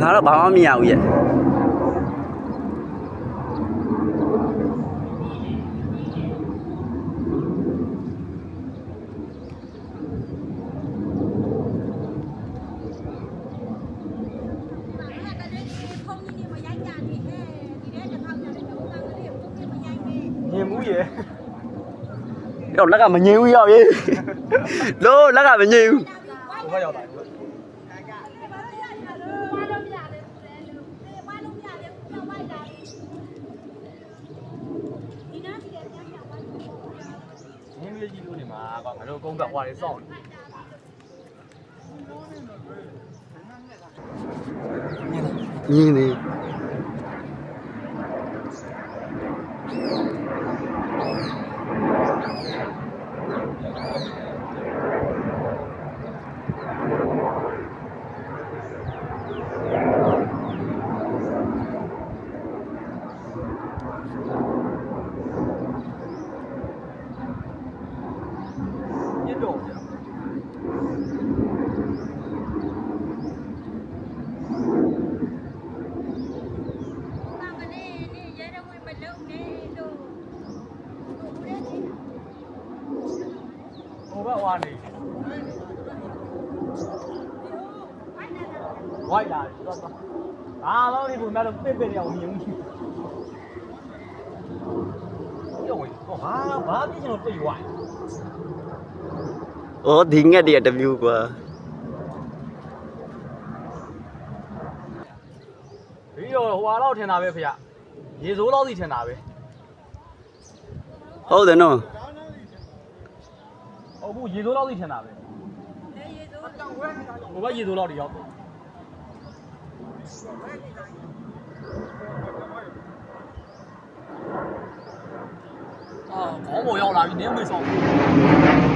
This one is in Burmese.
ငါတော့ဘာမှမမြင်ရဘူးရဲ့ ညင်မှုရေတော့လက်ကမငြိမ်ဘူးရောက်ရေးလို့လက်ကမငြိမ်ဘူး ဟိုဘက်ရောက်လာပြီ ညင်မြေကြီးလို့နေမှာကွာငါတို့ကုန်းကဟွာလေးစောင့်နေ ငြင်းနေ ညစ် တော့ဗျာဟိုဘက်ဟွာနေဝိုက်လာတယ်တော့တော့အားလုံးဒီပုံမဲ့တော့ပစ်ပစ်နေအောင်မြင်မှုရှိရောဝင်ဟောဟာဘာပြစ်ချင်လို့တိတ်ဝိုက် ဩဒီငက်တည်းတမျိုးကွာပြီးတော့ဟိုဟာတော့ထင်တာပဲဖေရေစိုးတော့စီထင်တာပဲဟုတ်တယ်နော်ဟုတ်ဘူးရေစိုးတော့စီထင်တာပဲဟိုဘက်ရေစိုးတော့တွေရောက်တယ်အာခေါင်းပေါ်ရောက်လာပြီနင်းမေဆောင်